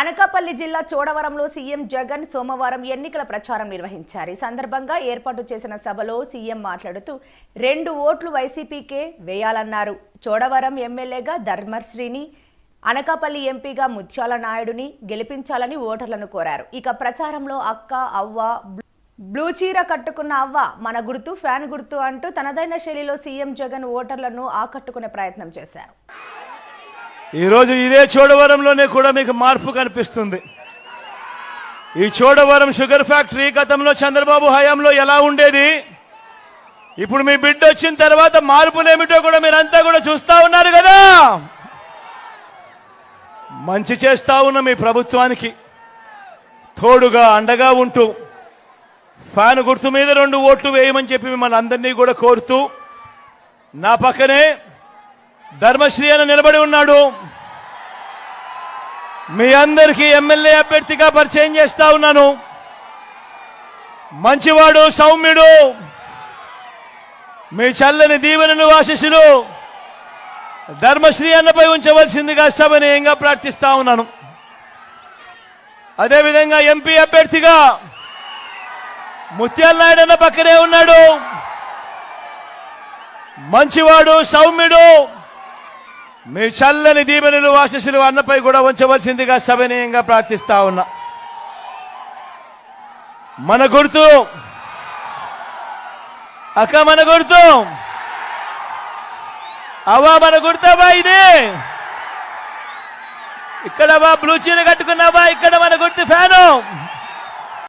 అనకాపల్లి జిల్లా చోడవరంలో సీఎం జగన్ సోమవారం ఎన్నికల ప్రచారం నిర్వహించారు. ఈ సందర్భంగా ఏర్పాటు చేసిన సభలో సీఎం మాట్లాడుతూ రెండు ఓట్లు వైసీపీకే వేయాలన్నారు. చోడవరం ఎమ్మెల్యేగా ధర్మశ్రీని అనకాపల్లి ఎంపీగా ముత్యాల నాయుడుని గెలిపించాలని ఓటర్లను కోరారు. ఇక ప్రచారంలో అక్క అవ్వ బ్లూ చీర కట్టుకున్న అవ్వ మన గుర్తు ఫ్యాన్ గుర్తు అంటూ తనదైన శైలిలో సీఎం జగన్ ఓటర్లను ఆకట్టుకునే ప్రయత్నం చేశారు. ఈరోజు ఇదే చోడవరంలోనే కూడా మీకు మార్పు కనిపిస్తుంది. ఈ చోడవరం షుగర్ ఫ్యాక్టరీ గతంలో చంద్రబాబు హయాంలో ఎలా ఉండేది? ఇప్పుడు మీ బిడ్డ వచ్చిన తర్వాత మార్పులేమిటో కూడా మీరంతా కూడా చూస్తా ఉన్నారు కదా! మంచి చేస్తా ఉన్న మీ ప్రభుత్వానికి తోడుగా అండగా ఉంటూ ఫ్యాన్ గుర్తు మీద రెండు ఓట్లు వేయమని చెప్పి మిమ్మల్ని అందరినీ కూడా కోరుతూ నా పక్కనే ధర్మశ్రీ అని నిలబడి ఉన్నాడు. మీ అందరికీ ఎమ్మెల్యే అభ్యర్థిగా పరిచయం చేస్తా ఉన్నాను. మంచివాడు సౌమ్యుడు. మీ చల్లని దీవెనను ఆశీస్సులు ధర్మశ్రీ అన్నపై ఉంచవలసిందిగా సభనీయంగా ప్రార్థిస్తా ఉన్నాను. అదేవిధంగా ఎంపీ అభ్యర్థిగా ముత్యాల నాయుడు అన్న పక్కనే ఉన్నాడు. మంచివాడు సౌమ్యుడు. మీ చల్లని దీవెనలు ఆశీస్సులు అన్నపై కూడా ఉంచవలసిందిగా సభనీయంగా ప్రార్థిస్తా ఉన్నా. మన గుర్తు. అక్క మన గుర్తు. అవా మన గుర్తవా ఇది. ఇక్కడ బా బ్లూ చీర కట్టుకున్నావా ఇక్కడ మన గుర్తు ఫ్యాను.